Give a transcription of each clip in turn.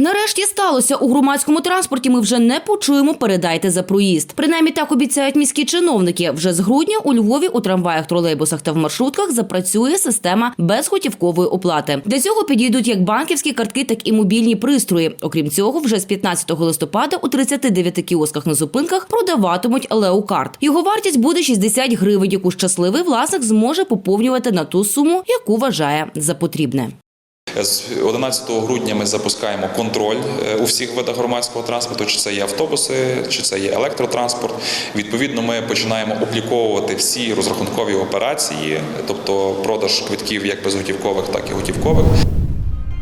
Нарешті сталося у громадському транспорті. Ми вже не почуємо передайте за проїзд. Принаймні так обіцяють міські чиновники. Вже з грудня у Львові у трамваях, тролейбусах та в маршрутках запрацює система безготівкової оплати. Для цього підійдуть як банківські картки, так і мобільні пристрої. Окрім цього, вже з 15 листопада у 39 кіосках на зупинках продаватимуть леокарт. Його вартість буде 60 гривень, яку щасливий власник зможе поповнювати на ту суму, яку вважає за потрібне. З 11 грудня ми запускаємо контроль е, у всіх видах громадського транспорту, чи це є автобуси, чи це є електротранспорт. Відповідно, ми починаємо обліковувати всі розрахункові операції, тобто продаж квитків як безготівкових, так і готівкових.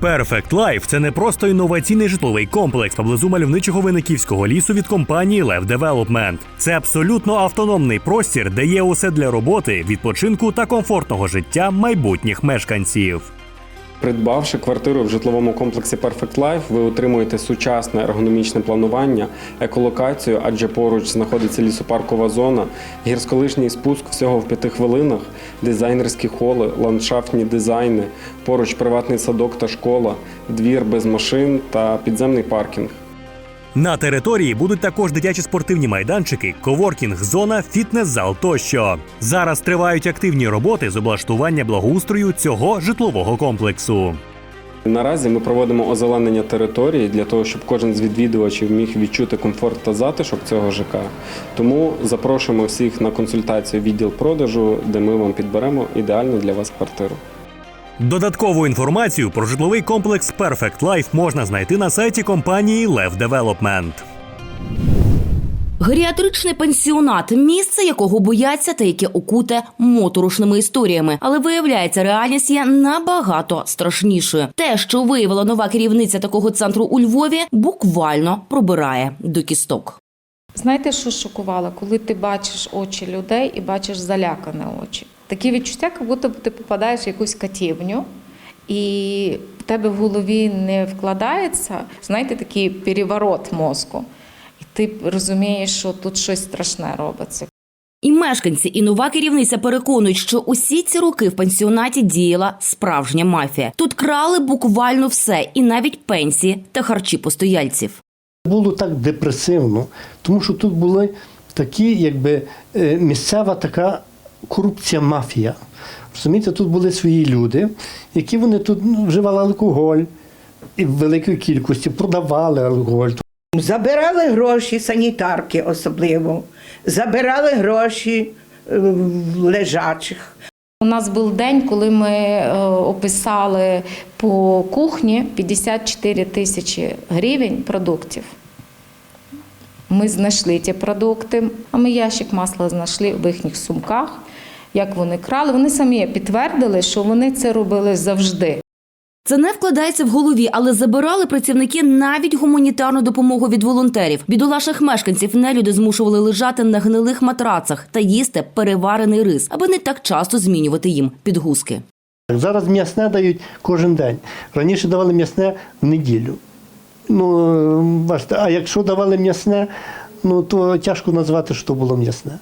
Perfect Life – це не просто інноваційний житловий комплекс поблизу мальовничого виниківського лісу від компанії Lev Development. Це абсолютно автономний простір, де є усе для роботи, відпочинку та комфортного життя майбутніх мешканців. Придбавши квартиру в житловому комплексі Perfect Life, ви отримуєте сучасне ергономічне планування, еколокацію, адже поруч знаходиться лісопаркова зона, гірськолишній спуск всього в п'яти хвилинах, дизайнерські холи, ландшафтні дизайни, поруч приватний садок та школа, двір без машин та підземний паркінг. На території будуть також дитячі спортивні майданчики, коворкінг, зона, фітнес-зал тощо. Зараз тривають активні роботи з облаштування благоустрою цього житлового комплексу. Наразі ми проводимо озеленення території для того, щоб кожен з відвідувачів міг відчути комфорт та затишок цього ЖК. Тому запрошуємо всіх на консультацію відділ продажу, де ми вам підберемо ідеальну для вас квартиру. Додаткову інформацію про житловий комплекс Perfect Life можна знайти на сайті компанії Lev Development. Геріатричний пенсіонат місце, якого бояться та яке окуте моторошними історіями. Але виявляється, реальність є набагато страшнішою. Те, що виявила нова керівниця такого центру у Львові, буквально пробирає до кісток. Знаєте, що шокувало? Коли ти бачиш очі людей і бачиш залякані очі. Такі відчуття, як будто ти попадаєш в якусь катівню, і в тебе в голові не вкладається, знаєте, такий переворот мозку. І ти розумієш, що тут щось страшне робиться. І мешканці, і нова керівниця переконують, що усі ці роки в пенсіонаті діяла справжня мафія. Тут крали буквально все, і навіть пенсії та харчі постояльців. Було так депресивно, тому що тут були такі, якби е, місцева така корупція мафія. Розумієте, тут були свої люди, які вони тут ну, вживали алкоголь і в великій кількості продавали алкоголь. Забирали гроші, санітарки особливо, забирали гроші е, лежачих. У нас був день, коли ми е, описали по кухні 54 тисячі гривень продуктів. Ми знайшли ті продукти, а ми ящик масла знайшли в їхніх сумках. Як вони крали, вони самі підтвердили, що вони це робили завжди. Це не вкладається в голові, але забирали працівники навіть гуманітарну допомогу від волонтерів. Бідолашних мешканців нелюди змушували лежати на гнилих матрацах та їсти переварений рис, аби не так часто змінювати їм підгузки. Зараз м'ясне дають кожен день. Раніше давали м'ясне в неділю. Ну, е, бачите, а якщо давали м'ясне, ну то тяжко назвати, що було м'ясне.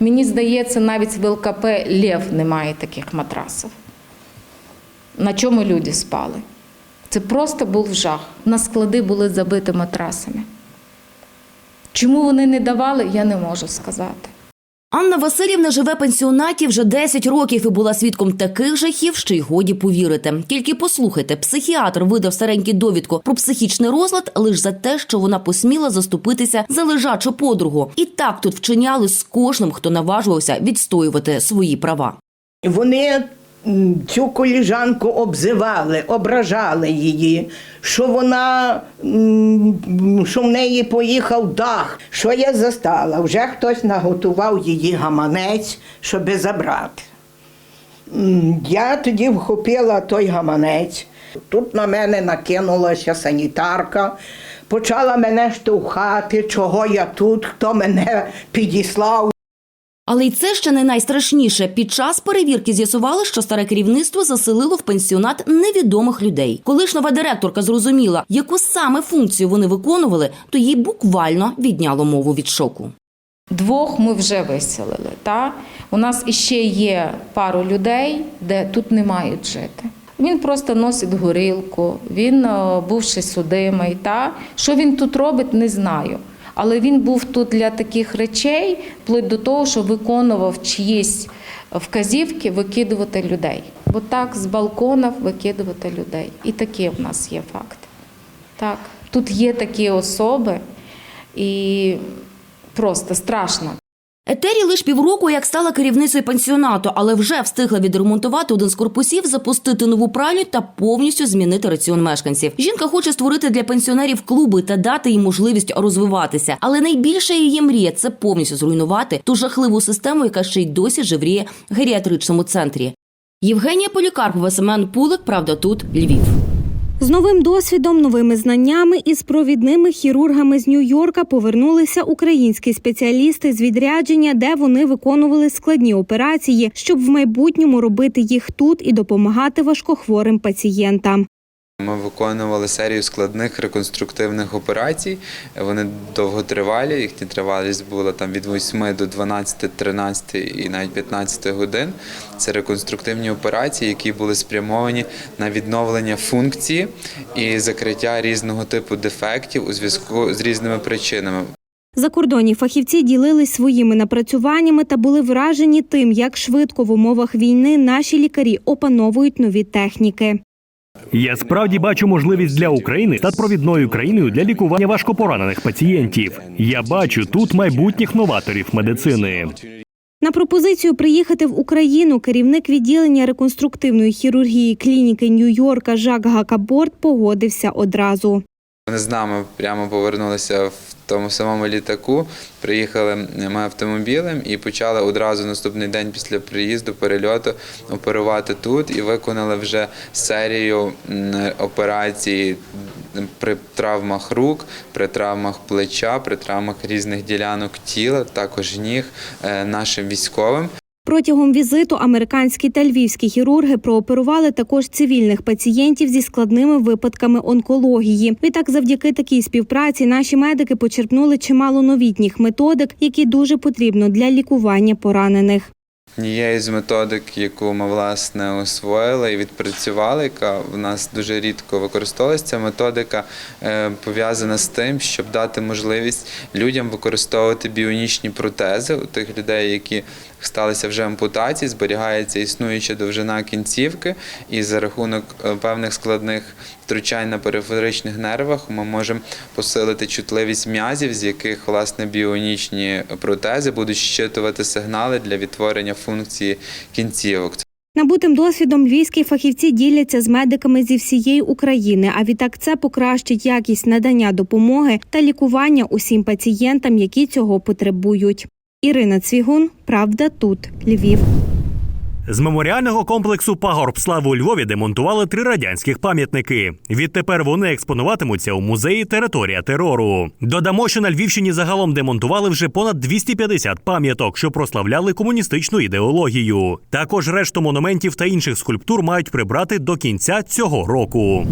Мені здається, навіть в ЛКП Лев немає таких матрасів. На чому люди спали? Це просто був жах. На склади були забиті матрасами. Чому вони не давали, я не можу сказати. Анна Васильівна живе пенсіонаті вже 10 років і була свідком таких жахів, що й годі повірити. Тільки послухайте, психіатр видав старенький довідку про психічний розлад лише за те, що вона посміла заступитися за лежачу подругу. І так тут вчиняли з кожним, хто наважувався відстоювати свої права. Вони цю коліжанку обзивали, ображали її, що вона, що в неї поїхав дах. Що я застала? Вже хтось наготував її гаманець, щоби забрати. Я тоді вхопила той гаманець. Тут на мене накинулася санітарка, почала мене штовхати, чого я тут, хто мене підіслав. Але й це ще не найстрашніше. Під час перевірки з'ясували, що старе керівництво заселило в пенсіонат невідомих людей. Коли ж нова директорка зрозуміла, яку саме функцію вони виконували, то їй буквально відняло мову від шоку. Двох ми вже виселили. Та? У нас іще є пару людей, де тут не мають жити. Він просто носить горілку, він бувши судимий. Та? Що він тут робить, не знаю. Але він був тут для таких речей, вплоть до того, що виконував чиїсь вказівки викидувати людей. Бо так з балконів викидувати людей. І такі в нас є факти. Так, тут є такі особи, і просто страшно. Етері лише півроку, як стала керівницею пансіонату, але вже встигла відремонтувати один з корпусів, запустити нову пральню та повністю змінити раціон мешканців. Жінка хоче створити для пенсіонерів клуби та дати їм можливість розвиватися. Але найбільша її мрія це повністю зруйнувати ту жахливу систему, яка ще й досі живріє в геріатричному центрі. Євгенія Полікарпова, Семен Пулик, правда, тут Львів. З новим досвідом, новими знаннями і з провідними хірургами з Нью-Йорка повернулися українські спеціалісти з відрядження, де вони виконували складні операції, щоб в майбутньому робити їх тут і допомагати важкохворим пацієнтам. Ми виконували серію складних реконструктивних операцій. Вони довготривалі. Їхня тривалість була там від 8 до 12, 13 і навіть 15 годин. Це реконструктивні операції, які були спрямовані на відновлення функції і закриття різного типу дефектів у зв'язку з різними причинами. Закордонні фахівці ділились своїми напрацюваннями та були вражені тим, як швидко в умовах війни наші лікарі опановують нові техніки. Я справді бачу можливість для України стати провідною країною для лікування важкопоранених пацієнтів. Я бачу тут майбутніх новаторів медицини. На пропозицію приїхати в Україну керівник відділення реконструктивної хірургії клініки Нью-Йорка Жак Гакаборт погодився одразу. Вони з нами прямо повернулися в тому самому літаку. Приїхали ми автомобілем і почали одразу наступний день після приїзду перельоту оперувати тут і виконали вже серію операцій при травмах рук, при травмах плеча, при травмах різних ділянок тіла, також ніг е, нашим військовим. Протягом візиту американські та львівські хірурги прооперували також цивільних пацієнтів зі складними випадками онкології. Відтак, завдяки такій співпраці, наші медики почерпнули чимало новітніх методик, які дуже потрібно для лікування поранених. Однією з методик, яку ми власне освоїли і відпрацювали, яка в нас дуже рідко використовується, ця методика е, пов'язана з тим, щоб дати можливість людям використовувати біонічні протези у тих людей, які сталися вже ампутації, зберігається існуюча довжина кінцівки, і за рахунок е, певних складних втручань на периферичних нервах ми можемо посилити чутливість м'язів, з яких власне біонічні протези будуть щитувати сигнали для відтворення функції кінцівок. Набутим досвідом львівські фахівці діляться з медиками зі всієї України. А відтак це покращить якість надання допомоги та лікування усім пацієнтам, які цього потребують. Ірина Цвігун, правда, тут Львів. З меморіального комплексу Пагорб слави у Львові демонтували три радянських пам'ятники. Відтепер вони експонуватимуться у музеї Територія терору. Додамо, що на Львівщині загалом демонтували вже понад 250 пам'яток, що прославляли комуністичну ідеологію. Також решту монументів та інших скульптур мають прибрати до кінця цього року.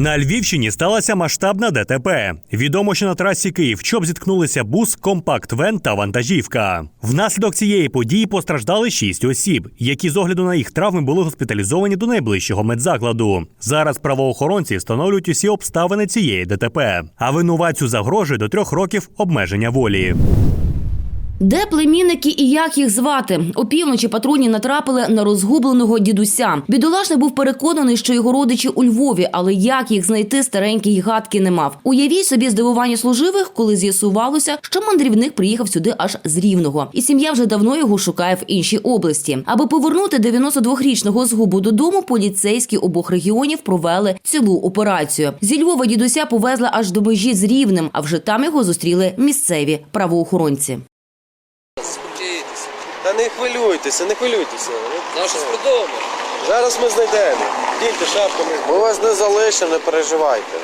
На Львівщині сталася масштабна ДТП. Відомо, що на трасі Київ-Чоп зіткнулися бус, компакт-вен та вантажівка. Внаслідок цієї події постраждали шість осіб, які з огляду на їх травми були госпіталізовані до найближчого медзакладу. Зараз правоохоронці встановлюють усі обставини цієї ДТП. А винуватцю загрожує до трьох років обмеження волі. Де племінники і як їх звати? Опівночі патрульні натрапили на розгубленого дідуся. Бідолашний був переконаний, що його родичі у Львові, але як їх знайти, старенький гадки не мав. Уявіть собі здивування служивих, коли з'ясувалося, що мандрівник приїхав сюди аж з Рівного, і сім'я вже давно його шукає в іншій області. Аби повернути 92-річного згубу додому, поліцейські обох регіонів провели цілу операцію. Зі Львова дідуся повезли аж до межі з Рівнем, а вже там його зустріли місцеві правоохоронці. Та не хвилюйтеся, не хвилюйтеся. Зараз щось придумаємо. Зараз ми знайдемо. Дійте шапку. Ми вас не залишимо, не переживайте.